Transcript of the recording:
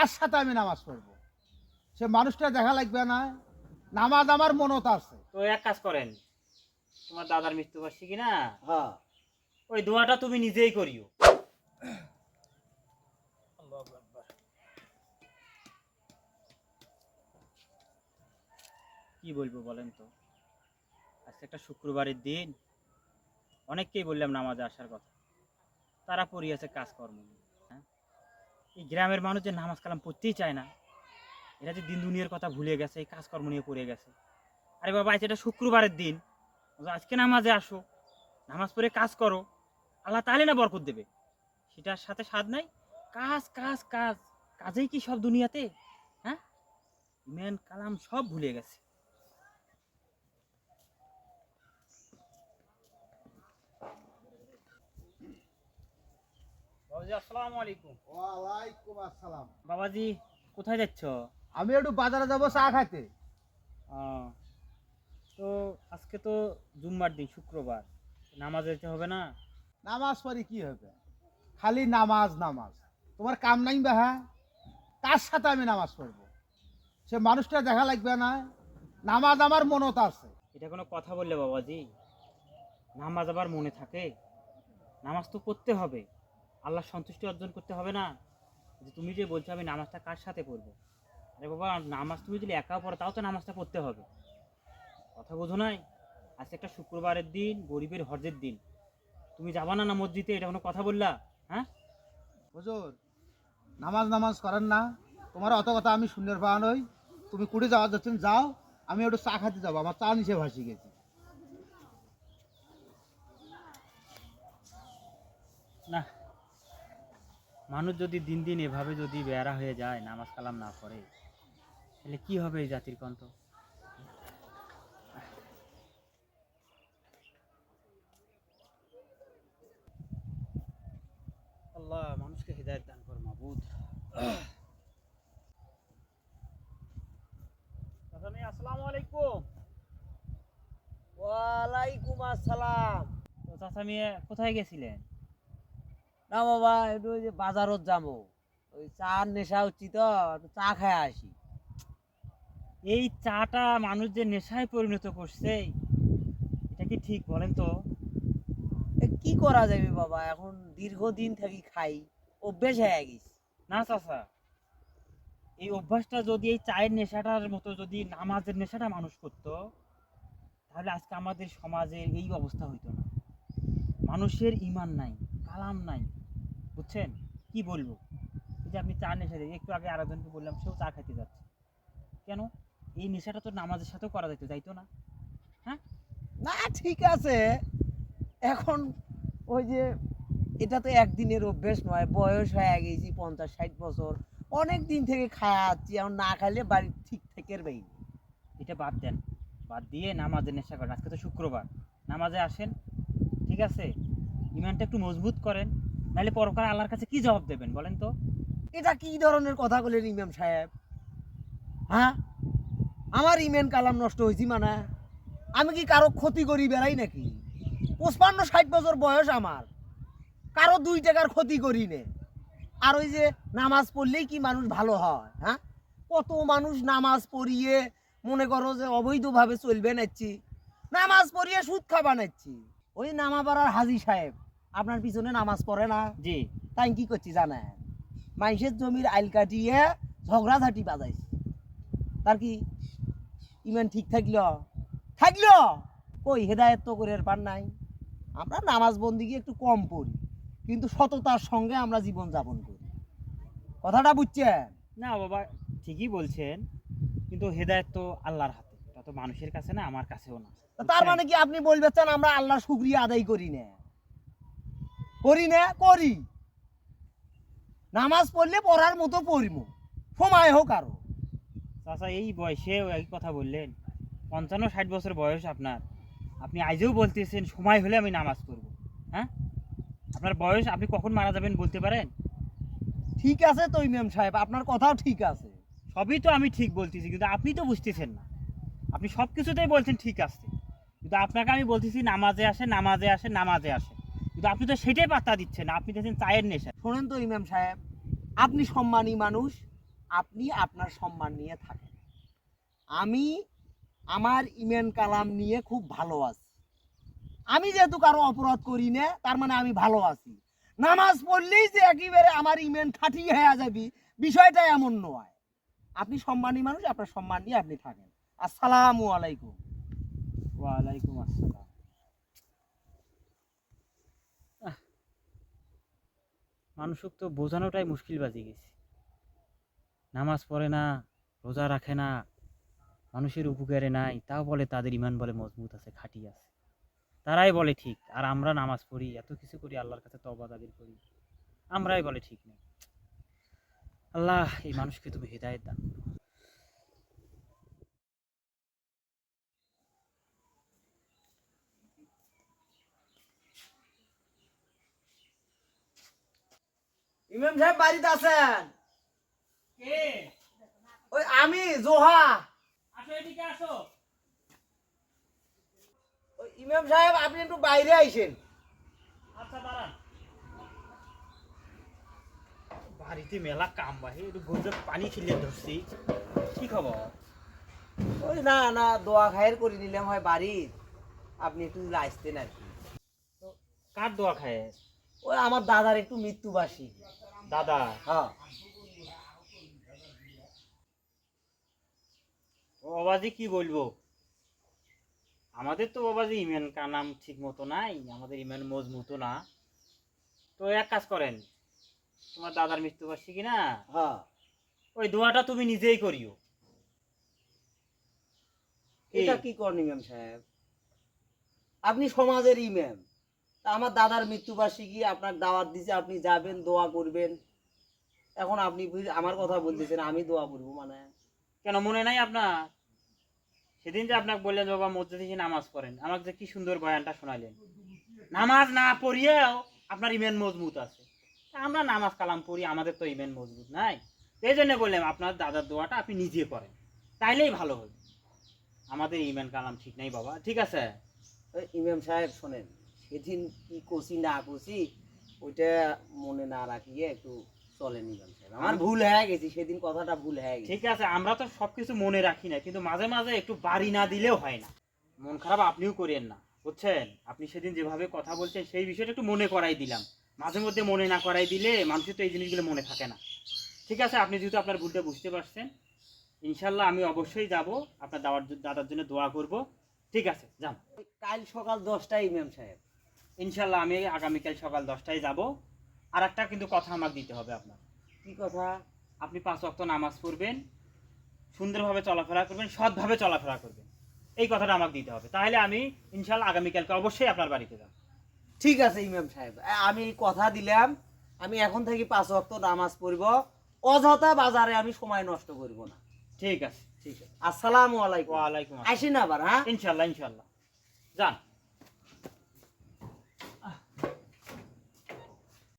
কার সাথে আমি নামাজ পড়ব। সে মানুষটা দেখা লাগবে না নামাজ আমার মনত আছে। তো এক কাজ করেন তোমার দাদার মৃত্যু মৃত্যুবার্ষিকী না? হ্যাঁ। ওই দোয়াটা তুমি নিজেই করিও। কি বলব বলেন তো? আজকে একটা শুক্রবারের দিন অনেককেই বললাম নামাজে আসার কথা। তারা পড়িয়েছে কাজকর্ম নিয়ে, এই গ্রামের মানুষ যে নামাজ কালাম পড়তেই চায় না, এরা যে দিন দুনিয়ার কথা ভুলে গেছে, এই কাজকর্ম নিয়ে পড়ে গেছে। আরে বাবা, আজ এটা শুক্রবারের দিন আজকে নামাজে আসো, নামাজ পড়ে কাজ করো, আল্লাহ তাহলে না বরকত দেবে? সেটার সাথে স্বাদ নাই? কাজ কাজ কাজ, কাজেই কি সব দুনিয়াতে? হ্যাঁ? মেন কালাম সব ভুলে গেছে। বাবাজি আসসালামু আলাইকুম। ওয়ালাইকুম আসসালাম। বাবাজি কোথায় যাচ্ছ? আমি একটু বাজারে যাব চা খাইতে। তো আজকে তো জুম্মার দিন শুক্রবার। নামাজ যেতে হবে না? নামাজ পড়ি কি হবে? খালি নামাজ নামাজ। তোমার কাম নাই বা হ্যাঁ? কার সাথে আমি নামাজ পড়ব? সে মানুষটা দেখা লাগবে না। নামাজ আমার মনত আছে। এটা কোনো কথা বললে বাবাজি? নামাজ আবার মনে থাকে? নামাজ তো পড়তে হবে। আল্লাহ সন্তুষ্টি অর্জন করতে হবে না? যে তুমি যে বলছো আমি নামাজটা কার সাথে পড়ব? আরে বাবা নামাজ তুমি যদি একা পড়ো তাও তো নামাজটা পড়তে হবে। কথা বোঝো নাই? আজকে একটা শুক্রবারের দিন গরিবের হজের দিন। তুমি যাবা না না মসজিদে? এটা কোনো কথা বললা? হ্যাঁ? হুজুর নামাজ নামাজ করেন না। তোমার অত কথা আমি শুনের পাওয়া নই। তুমি কুড়ি যাওয়া যাচ্ছেন যাও। আমি একটু চা খাতে যাব আমার চা নিচে ভাসি গেছি। না মানুষ যদি দিন দিন এভাবে যদি বেড়া হয়ে যায় নামাজ কালাম না পড়ে তাহলে কি হবে এই জাতির কন্ত আল্লাহ মানুষকে হৃদায়ত দান কর মাবুদ। আসসালামু আলাইকুম। ওয়ালাইকুম আসসালাম। তো চাচা মিয়া কোথায় গেছিলেন? না বাবা একটু ওই যে বাজারত যাব। ওই চার নেশা হচ্ছি তো একটু চা খায় আসি। এই চাটা মানুষ যে নেশায় পরিণত করছে এটা কি ঠিক বলেন তো? কি করা যাবে বাবা? এখন দীর্ঘদিন থাকি খাই অভ্যেস হয়ে গেছে। না চাচা এই অভ্যাসটা যদি এই চায়ের নেশাটার মতো যদি নামাজের নেশাটা মানুষ করতো তাহলে আজকে আমাদের সমাজের এই অবস্থা হইতো না। মানুষের ইমান নাই কালাম নাই। বুঝছেন কি বলব? এই যে আপনি চা নেশা দিয়ে একটু আগে আরেকজনকে বললাম সেও চা খাইতে যাচ্ছে। কেন? এই নেশাটা তো নামাজের সাথেও করা যেত যাইতো না। হ্যাঁ? না ঠিক আছে। এখন ওই যে এটা তো একদিনের অভ্যেস নয় বয়স হয়ে গেছি পঞ্চাশ ষাট বছর। অনেক দিন থেকে খাওয়াচ্ছি এখন না খাইলে বাড়ি ঠিক থেকে বাইরে এটা বাদ দেন। বাদ দিয়ে নামাজের নেশা করেন। আজকে তো শুক্রবার। নামাজে আসেন ঠিক আছে? ইমানটা একটু মজবুত করেন। নাহলে পরকার আল্লাহর কাছে কি জবাব দেবেন বলেন তো? এটা কি ধরনের কথা বলেন ইমাম সাহেব? হ্যাঁ? আমার ইমেন কালাম নষ্ট হয়েছি মানে? আমি কি কারও ক্ষতি করি বেড়াই নাকি? পঁচপান্ন, ষাট বছর বয়স আমার। কারও দুই টাকার ক্ষতি করি নে। আর ওই যে নামাজ পড়লেই কি মানুষ ভালো হয় হ্যাঁ? কত মানুষ নামাজ পড়িয়ে মনে করো যে অবৈধভাবে চলবে নাচ্ছি। নামাজ পড়িয়ে সুদ খাবা নাচ্ছি। ওই নামাপাড়ার হাজি সাহেব আপনার পিছনে নামাজ পড়ে না। জি। তাই কি করছি জানেন? মানুষের জমির আইল কাটিয়ে ঝগড়াঝাটি বাজাইছে। তার কি ইমান ঠিক থাকল? থাকল? কই হেদায়ত তো করে পার নাই। আমরা নামাজ বন্দিকে একটু কম পড়ি কিন্তু সততার সঙ্গে আমরা জীবন যাপন করি। কথাটা বুঝছেন? না বাবা ঠিকই বলছেন কিন্তু হেদায়ত তো আল্লাহর হাতে। তা তো মানুষের কাছে না আমার কাছেও না। তার মানে কি আপনি বলবেন আমরা আল্লাহর শুক্রিয়া আদায় করি না? করি না করি। নামাজ পড়লে পড়ার মতো পড়িব। সময় হোক আরও। চাচা এই বয়সে এই কথা বললেন। পঞ্চান্ন ষাট বছর বয়স আপনার। আপনি আজও বলতেছেন সময় হলে আমি নামাজ পড়ব। হ্যাঁ? আপনার বয়স আপনি কখন মারা যাবেন বলতে পারেন? ঠিক আছে তো ইমাম সাহেব আপনার কথাও ঠিক আছে। সবই তো আমি ঠিক বলতেছি কিন্তু আপনি তো বুঝতেছেন না। আপনি সব কিছুতেই বলছেন ঠিক আছে। কিন্তু আপনাকে আমি বলতেছি নামাজে আসে নামাজে আসে নামাজে আসে। কিন্তু আপনি তো সেটাই পাত্তা দিচ্ছেন আপনি দেখছেন চায়ের নেশা। শোনেন তো ইমাম সাহেব, আপনি সম্মানী মানুষ, আপনি আপনার সম্মান নিয়ে থাকেন। আমি আমার ইমেন কালাম নিয়ে খুব ভালো আছি। আমি যেহেতু কারও অপরাধ করি না, তার মানে আমি ভালো আছি। নামাজ পড়লেই যে একেবারে আমার ইমেন খাটি হয়ে যাবি, বিষয়টা এমন নয়। আপনি সম্মানী মানুষ, আপনার সম্মান নিয়ে আপনি থাকেন। আসসালামু আলাইকুম। ওয়ালাইকুম আসসালাম। মানুষক তো বোঝানোটাই মুশকিল বাজি গেছে। নামাজ পড়ে না, রোজা রাখে না, মানুষের উপকারে নাই, তাও বলে তাদের ইমান বলে মজবুত আছে, খাঁটি আছে। তারাই বলে ঠিক, আর আমরা নামাজ পড়ি, এত কিছু করি, আল্লাহর কাছে তবা দাবির করি, আমরাই বলে ঠিক নেই। আল্লাহ, এই মানুষকে তুমি হৃদায়ত করো। ইমাম সাহেব বাড়িতে আছেন? ওই আমি জোহা। আসো এদিকে আসো। ওই ইমাম সাহেব আপনি একটু বাইরে আইসেন। আচ্ছা দাঁড়ান। বাড়িতে মেলা কাম বাহি একটু গরুর পানি খিলিয়ে ধরছি। কি খবর? ওই না না দোয়া খায়ের করে নিলাম হয় বাড়ির। আপনি একটু আসতেন আর কি। কার দোয়া খায় ওই আমার দাদার একটু মৃত্যুবাসী দাদা? হ্যাঁ। বাবাজি কি বলব? আমাদের তো বাবাজি ইমেন কানাম ঠিক মতো নাই আমাদের ইমেন মজবুতো না। তো এক কাজ করেন তোমার দাদার মৃত্যুবার্ষিকী না? হ্যাঁ। ওই দোয়াটা তুমি নিজেই করিও। এটা কি? করেন ইমাম সাহেব? আপনি সমাজের ইমাম। আমার দাদার মৃত্যুবার্ষিকী আপনার দাওয়াত দিছে আপনি যাবেন দোয়া করবেন। এখন আপনি আমার কথা বলতেছেন আমি দোয়া করব মানে। কেন মনে নাই আপনার? সেদিন যে আপনাকে বললেন বাবা মসজিদে এসে নামাজ পড়েন। আমাকে যে কি সুন্দর বয়ানটা শোনালেন। নামাজ না পড়িয়েও আপনার ইমেন মজবুত আছে। আমরা নামাজ কালাম পড়ি আমাদের তো ইমেন মজবুত নাই। এই জন্য বললাম আপনার দাদার দোয়াটা আপনি নিজে করেন। তাইলেই ভালো হবে। আমাদের ইমেন কালাম ঠিক নাই বাবা। ঠিক আছে? ইমাম সাহেব শোনেন। সেদিন কি কষি না কষি ওইটা মনে না রাখিয়ে একটু চলেন ইমাম সাহেব আমার ভুল হয়ে গেছে সেদিন কথাটা ভুল হয়ে গেছে। ঠিক আছে আমরা তো সবকিছু মনে রাখি না কিন্তু মাঝে মাঝে একটু বাড়ি না দিলেও হয় না। মন খারাপ আপনিও করেন না বুঝছেন? আপনি সেদিন যেভাবে কথা বলছেন সেই বিষয়টা একটু মনে করাই দিলাম। মাঝে মধ্যে মনে না করাই দিলে মানুষের তো এই জিনিসগুলো মনে থাকে না। ঠিক আছে আপনি যেহেতু আপনার ভুলটা বুঝতে পারছেন ইনশাল্লাহ আমি অবশ্যই যাব আপনার দাওয়ার দাদার জন্য দোয়া করব। ঠিক আছে যান। কাল সকাল দশটায় ইমাম সাহেব। ইনশাল্লাহ আমি আগামীকাল সকাল দশটায় যাব। আর একটা কিন্তু কথা আমাকে দিতে হবে আপনার। কি কথা? আপনি পাঁচ ওয়াক্ত নামাজ পড়বেন সুন্দরভাবে চলাফেরা করবেন সৎভাবে চলাফেরা করবেন। এই কথাটা আমাকে দিতে হবে। তাহলে আমি ইনশাল্লাহ আগামীকালকে অবশ্যই আপনার বাড়িতে যাব। ঠিক আছে ইমাম সাহেব। আমি কথা দিলাম আমি এখন থেকে পাঁচ ওয়াক্ত নামাজ পড়ব। অযথা বাজারে আমি সময় নষ্ট করব না। ঠিক আছে। ঠিক আছে। আসসালামু আলাইকুম। ওয়ালাইকুম আসেন আবার হ্যাঁ? ইনশাল্লাহ ইনশাল্লাহ। যান।